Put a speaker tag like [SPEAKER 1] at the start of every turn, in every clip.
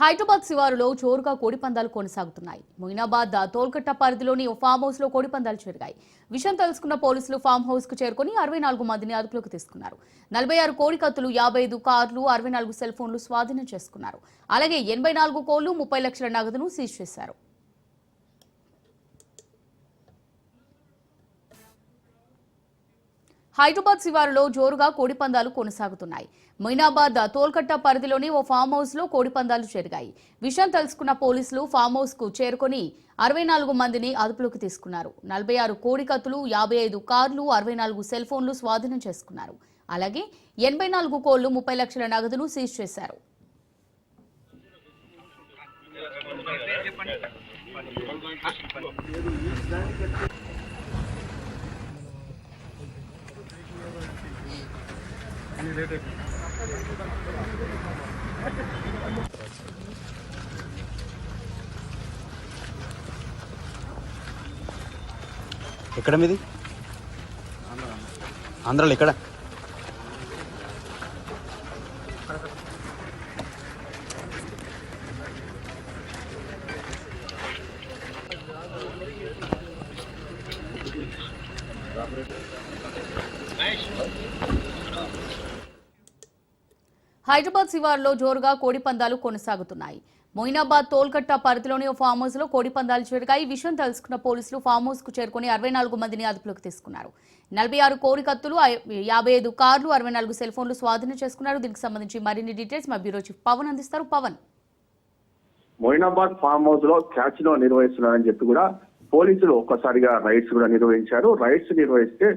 [SPEAKER 1] హైదరాబాద్ శివారులో జోరుగా కోడిపందాలు కొనసాగుతున్నాయి. మొయినాబాద్ తోల్కట్ట పరిధిలోని ఓ ఫామ్ హౌస్లో కోడిపందాలు జరిగాయి. విషయం తెలుసుకున్న పోలీసులు ఫామ్ హౌస్కు చేరుకుని అరవై నాలుగు మందిని అదుపులోకి తీసుకున్నారు. నలభై ఆరు కోడి కత్తులు యాభై ఐదు కార్లు అరవై నాలుగు సెల్ ఫోన్లు స్వాధీనం చేసుకున్నారు. అలాగే ఎనభై నాలుగు కోళ్ళు ముప్పై లక్షల నగదును సీజ్ చేశారు. హైదరాబాద్ శివారులో జోరుగా కోడిపందాలు కొనసాగుతున్నాయి. మైనాబాద్ తోల్కట్ట పరిధిలోని ఓ ఫామ్ హౌస్లో కోడిపందాలు జరిగాయి. విషయం తెలుసుకున్న పోలీసులు ఫామ్ హౌస్కు చేరుకొని అరవై నాలుగు మందిని అదుపులోకి తీసుకున్నారు. నలభై ఆరు కోడి కత్తులు యాభై ఐదు కార్లు అరవై నాలుగు సెల్ ఫోన్లు స్వాధీనం చేసుకున్నారు. అలాగే ఎనభై నాలుగు కోళ్ళు ముప్పై లక్షల నగదును సీజ్ చేశారు.
[SPEAKER 2] ఎక్కడ మీది ఆంధ్రాలో ఎక్కడ?
[SPEAKER 1] హైదరాబాద్ శివార్లో జోరుగా కోడిపందాలు కొనసాగుతున్నాయి. మొయినాబాద్ తోల్కట్ట పరిధిలోని ఓ ఫామ్ హౌస్లో కోడిపందాలు జరిగాయి ఈ విషయం తెలుసుకున్న పోలీసులు ఫామ్ హౌస్కు చేరుకుని అరవై నాలుగు మందిని అదుపులోకి తీసుకున్నారు. నలభై ఆరు కోడి కత్తులు యాభై ఐదు కార్లు అరవై నాలుగు సెల్ ఫోన్లు స్వాధీనం చేసుకున్నారు. దీనికి సంబంధించి మరిన్ని డీటెయిల్స్ మా బ్యూరో చీఫ్ పవన్ అందిస్తారు. పవన్.
[SPEAKER 3] మొయినాబాద్ ఫామ్ హౌస్లో క్యాచ్లో నిర్వహిస్తున్నారని చెప్పి కూడా పోలీసులు ఒక్కసారిగా రైడ్స్ కూడా నిర్వహించారు. రైడ్స్ నిర్వహిస్తే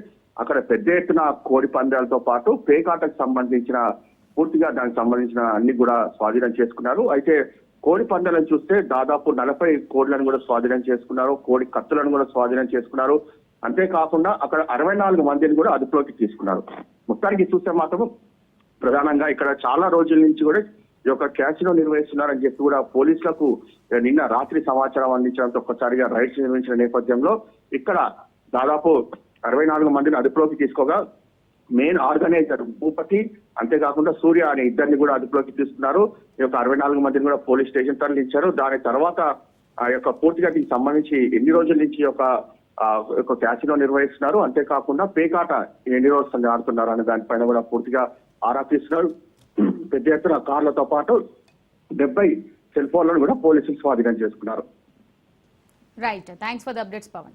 [SPEAKER 3] అక్కడ పెద్ద ఎత్తున కోడి పందాలతో పాటు పేకాటకు సంబంధించిన పూర్తిగా దానికి సంబంధించిన అన్ని కూడా స్వాధీనం చేసుకున్నారు. అయితే కోడి పందాలను చూస్తే దాదాపు నలభై కోడ్లను కూడా స్వాధీనం చేసుకున్నారు. కోడి కత్తులను కూడా స్వాధీనం చేసుకున్నారు. అంతేకాకుండా అక్కడ అరవై నాలుగు మందిని కూడా అదుపులోకి తీసుకున్నారు. మొత్తానికి చూస్తే మాత్రం ప్రధానంగా ఇక్కడ చాలా రోజుల నుంచి కూడా ఈ యొక్క క్యాసినో నిర్వహిస్తున్నారని చెప్పి కూడా పోలీసులకు నిన్న రాత్రి సమాచారం అందించడంతో ఒక్కసారిగా రైడ్స్ నిర్వహించిన నేపథ్యంలో ఇక్కడ దాదాపు అరవై నాలుగు మందిని అదుపులోకి తీసుకోగా మెయిన్ ఆర్గనైజర్ భూపతి. అంతేకాకుండా సూర్య అనే ఇద్దరిని కూడా అదుపులోకి తీసుకున్నారు. ఈ యొక్క అరవై నాలుగు మందిని కూడా పోలీస్ స్టేషన్ తరలించారు. దాని తర్వాత ఆ యొక్క పూర్తిగా దీనికి సంబంధించి ఎన్ని రోజుల నుంచి ఒక యొక్క క్యాసినో నిర్వహిస్తున్నారు. అంతేకాకుండా పేకాట ఎన్ని రోజుల ఆడుతున్నారు అనే దానిపైన కూడా పూర్తిగా ఆరా తీస్తున్నారు. పెద్ద ఎత్తున కార్లతో పాటు డెబ్బై సెల్ ఫోన్లను కూడా పోలీసులు స్వాధీనం చేసుకున్నారు.
[SPEAKER 1] Right thanks for the updates Pavan